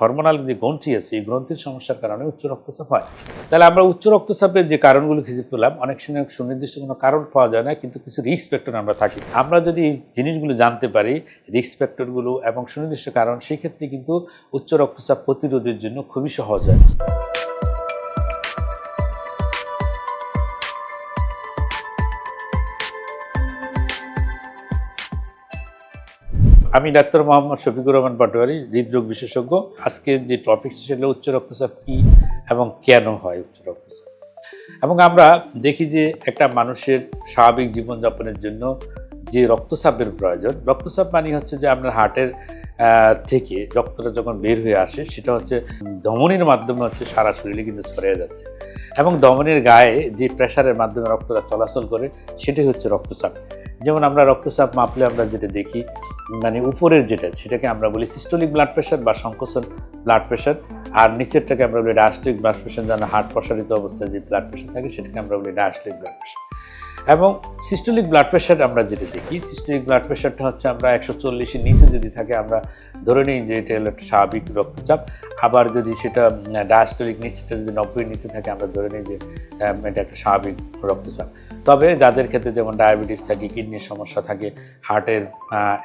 Hormonal যে গ্রন্থি আছে, এই গ্রন্থির সমস্যার কারণে উচ্চ রক্তচাপ হয়। তাহলে আমরা উচ্চ রক্তচাপের যে কারণগুলো খুঁজে পেলাম, অনেক সময় সুনির্দিষ্ট কোনো কারণ পাওয়া যায় না, কিন্তু কিছু রিস্ক ফ্যাক্টর আমরা থাকি। আমরা যদি এই জিনিসগুলো জানতে পারি রিস্ক ফ্যাক্টরগুলো এবং সুনির্দিষ্ট কারণ, সেক্ষেত্রে কিন্তু উচ্চ রক্তচাপ প্রতিরোধের জন্য খুবই সহজ হয়। আমি ডাক্তার মোহাম্মদ শফিকুর রহমান পাটোয়ারি, হৃদরোগ বিশেষজ্ঞ। আজকে যে টপিক সেটা উচ্চ রক্তচাপ কী এবং কেন হয় উচ্চ রক্তচাপ? এবং আমরা দেখি যে একটা মানুষের স্বাভাবিক জীবনযাপনের জন্য যে রক্তচাপের প্রয়োজন, রক্তচাপ মানে হচ্ছে যে আপনার হার্টের থেকে রক্তটা যখন বের হয়ে আসে, সেটা হচ্ছে ধমনির মাধ্যমে হচ্ছে সারা শরীরে কিন্তু ছড়িয়ে যাচ্ছে। এবং ধমনির গায়ে যে প্রেশারের মাধ্যমে রক্তটা চলাচল করে, সেটাই হচ্ছে রক্তচাপ। যেমন আমরা রক্তচাপ মাপলে আমরা যেটা দেখি মানে উপরের যেটা, সেটাকে আমরা বলি সিস্টোলিক ব্লাড প্রেশার বা সংকোচন ব্লাড প্রেশার আর নিচেরটাকে আমরা বলি ডায়াস্ট্রিক ব্লাড প্রেশার যেন হার্ট প্রসারিত অবস্থায় যে ব্লাড প্রেশার থাকে, সেটাকে আমরা বলি ডায়াস্ট্রিক ব্লাড প্রেশার এবং সিস্টোলিক ব্লাড প্রেশার আমরা যেটা দেখি সিস্টোলিক ব্লাড প্রেশারটা হচ্ছে আমরা একশো চল্লিশের নিচে যদি থাকে আমরা ধরে নিই যে এটা হলো একটা স্বাভাবিক রক্তচাপ। আবার যদি সেটা ডায়াস্টোলিক নিচেটা যদি নব্বইয়ের নিচে থাকে আমরা ধরে নিই যে এটা একটা স্বাভাবিক রক্তচাপ। তবে যাদের ক্ষেত্রে যেমন ডায়াবেটিস থাকে কিডনির সমস্যা থাকে হার্টের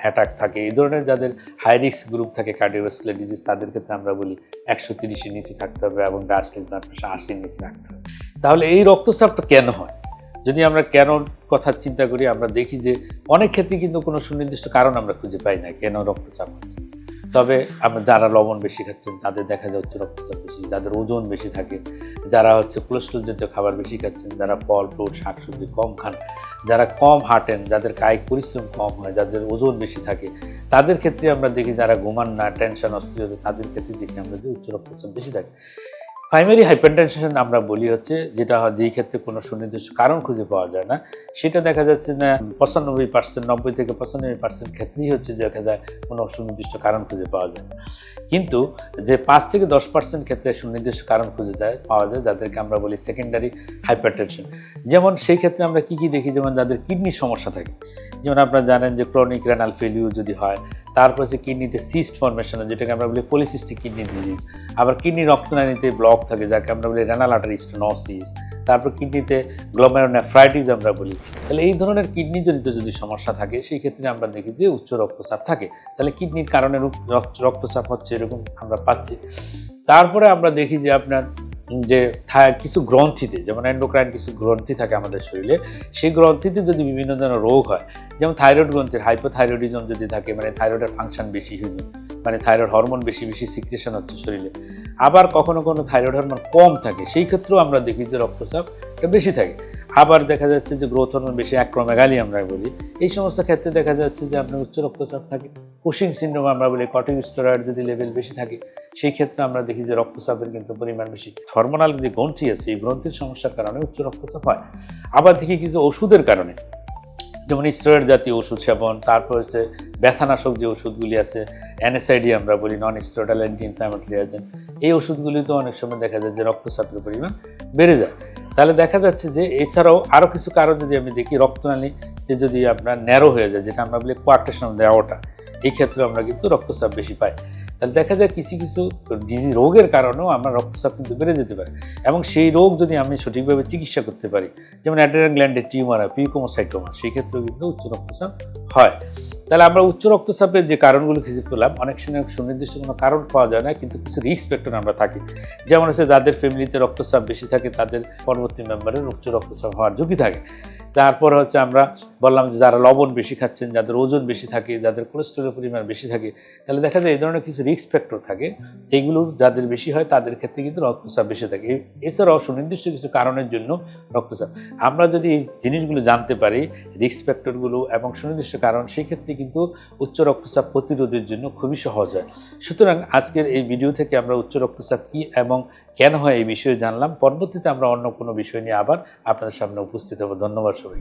অ্যাটাক থাকে, এই ধরনের যাদের হাই রিস্ক গ্রুপ থাকে কার্ডিওভাস্কুলার ডিজিজ তাদের ক্ষেত্রে আমরা বলি একশো তিরিশের নিচে থাকতে হবে এবং ডায়াস্টোলিক ব্লাড প্রেশার আশির নিচে রাখতে হবে। তাহলে এই রক্তচাপটা কেন হয়? যদি আমরা কেন কথা চিন্তা করি, আমরা দেখি যে অনেক ক্ষেত্রে কিন্তু কোনো সুনির্দিষ্ট কারণ আমরা খুঁজে পাই না কেন রক্তচাপ হচ্ছে। তবে আমরা যারা লবণ বেশি খাচ্ছেন, তাদের দেখা যায় উচ্চ রক্তচাপ বেশি যাদের ওজন বেশি থাকে। যারা হচ্ছে কোলেস্ট্রল জাতীয় খাবার বেশি খাচ্ছেন, যারা ফল ফ্রুট শাকসবজি কম খান, যারা কম হাঁটেন, যাদের কায়িক পরিশ্রম কম হয়, যাদের ওজন বেশি থাকে, তাদের ক্ষেত্রে আমরা দেখি যারা ঘুমান না টেনশন অস্থিরতা, তাদের ক্ষেত্রে দেখি আমরা যে উচ্চ রক্তচাপ বেশি থাকে। প্রাইমারি হাইপারটেনশন আমরা বলি হচ্ছে যেটা যেই ক্ষেত্রে কোনো সুনির্দিষ্ট কারণ খুঁজে পাওয়া যায় না। সেটা দেখা যাচ্ছে না পঁচানব্বই পার্সেন্ট নব্বই থেকে পঁচানব্বই পার্সেন্ট ক্ষেত্রেই হচ্ছে দেখা যায় কোনো সুনির্দিষ্ট কারণ খুঁজে পাওয়া যায় না। কিন্তু যে পাঁচ থেকে দশ পার্সেন্ট ক্ষেত্রে সুনির্দিষ্ট কারণ খুঁজে যায়, পাওয়া যায়, যাদেরকে আমরা বলি সেকেন্ডারি হাইপারটেনশন যেমন সেই ক্ষেত্রে আমরা কি কি দেখি? যেমন যাদের কিডনির সমস্যা থাকে। যেমন আপনারা জানেন যে ক্রনিক রেনাল ফেলিউর যদি হয়, তারপর হচ্ছে কিডনিতে সিস্ট ফর্মেশন যেটাকে আমরা বলি পলিসিস্টিক কিডনি ডিজিজ আবার কিডনি রক্তনালীতে ব্লক থাকে, যাকে আমরা বলি রেনাল আর্টারি স্টোনোসিস তারপর কিডনিতে গ্লোমেরোনেফ্রাইটিস আমরা বলি। তাহলে এই ধরনের কিডনি জনিত যদি সমস্যা থাকে, সেই ক্ষেত্রে আমরা দেখি যে উচ্চ রক্তচাপ থাকে। তাহলে কিডনির কারণে রক্তচাপ হচ্ছে, এরকম আমরা পাচ্ছি। তারপরে আমরা দেখি যে আপনার যে কিছু গ্রন্থিতে, যেমন অ্যান্ডোক্রাইন কিছু গ্রন্থি থাকে আমাদের শরীরে, সেই গ্রন্থিতে যদি বিভিন্ন ধরনের রোগ হয়, যেমন থাইরয়েড গ্রন্থির হাইপোথাইরয়েডিজম যদি থাকে মানে থাইরয়েডের ফাংশন বেশি হয়ে মানে থাইরয়েড হরমোন বেশি বেশি সিক্রেশন হচ্ছে শরীরে, আবার কখনো কখনো থাইরয়েড হরমোন কম থাকে, সেই ক্ষেত্রেও আমরা দেখি যে রক্তচাপটা বেশি থাকে। আবার দেখা যাচ্ছে যে গ্রোথ হরমোন বেশি অ্যাক্রোমেগালি আমরা বলি। এই সমস্ত ক্ষেত্রে দেখা যাচ্ছে যে আপনার উচ্চ রক্তচাপ থাকে কুশিং সিন্ড্রোম আমরা বলি কর্টিকোস্টেরয়েড যদি লেভেল বেশি থাকে, সেই ক্ষেত্রে আমরা দেখি যে রক্তচাপের কিন্তু পরিমাণ বেশি। হরমোনাল যে গ্রন্থি আছে, এই গ্রন্থির সমস্যার কারণে উচ্চ রক্তচাপ হয়। আবার দেখি কিছু ওষুধের কারণে। যেমন স্টেরয়েড জাতীয় ওষুধ সেবন, তারপর হচ্ছে ব্যথানাশক যে ওষুধগুলি আছে অ্যানেসাইডি আমরা বলি non steroidal anti inflammatory agent এই ওষুধগুলিতে অনেক সময় দেখা যায় যে রক্তচাপের পরিমাণ বেড়ে যায়। তাহলে দেখা যাচ্ছে যে এছাড়াও আরও কিছু কারণ যদি আমি দেখি রক্তনালীতে যদি আপনার ন্যারো হয়ে যায়, যেটা আমরা বলি কোয়ার্টেশন দেওয়াটা এই ক্ষেত্রে আমরা কিন্তু রক্তচাপ বেশি পাই। তাহলে দেখা যায় কিছু কিছু ডিজি রোগের কারণেও আমার রক্তচাপ কিন্তু বেড়ে যেতে পারে। এবং সেই রোগ যদি আমি সঠিকভাবে চিকিৎসা করতে পারি, যেমন অ্যাড্রেনাল গ্ল্যান্ডের টিউমার হয় পিউকোমোসাইটোমা সেই ক্ষেত্রেও কিন্তু উচ্চ রক্তচাপ হয়। তাহলে আমরা উচ্চ রক্তচাপের যে কারণগুলো খুঁজে পেলাম, অনেক সময় সুনির্দিষ্ট কোনো কারণ পাওয়া যায় না, কিন্তু কিছু রিস্ক ফ্যাক্টর আমরা থাকি। যেমন হচ্ছে যাদের ফ্যামিলিতে রক্তচাপ বেশি থাকে, তাদের পরবর্তী মেম্বারের উচ্চ রক্তচাপ হওয়ার ঝুঁকি থাকে। তারপর হচ্ছে আমরা বললাম যে যারা লবণ বেশি খাচ্ছেন, যাদের ওজন বেশি থাকে, যাদের কোলেস্ট্রলের পরিমাণ বেশি থাকে, তাহলে দেখা যায় এই ধরনের কিছু রিস্ক ফ্যাক্টর থাকে। এইগুলো যাদের বেশি হয়, তাদের ক্ষেত্রে কিন্তু রক্তচাপ বেশি থাকে। এছাড়াও সুনির্দিষ্ট কিছু কারণের জন্য রক্তচাপ। আমরা যদি এই জিনিসগুলো জানতে পারি রিস্ক ফ্যাক্টরগুলো এবং সুনির্দিষ্ট কারণ সেই ক্ষেত্রে কিন্তু উচ্চ রক্তচাপ প্রতিরোধের জন্য খুবই সহজ হয়। সুতরাং আজকের এই ভিডিও থেকে আমরা উচ্চ রক্তচাপ কী এবং কেন হয় এই বিষয়ে জানলাম। পরবর্তীতে আমরা অন্য কোনো বিষয় নিয়ে আবার আপনাদের সামনে উপস্থিত হব। ধন্যবাদ সবাই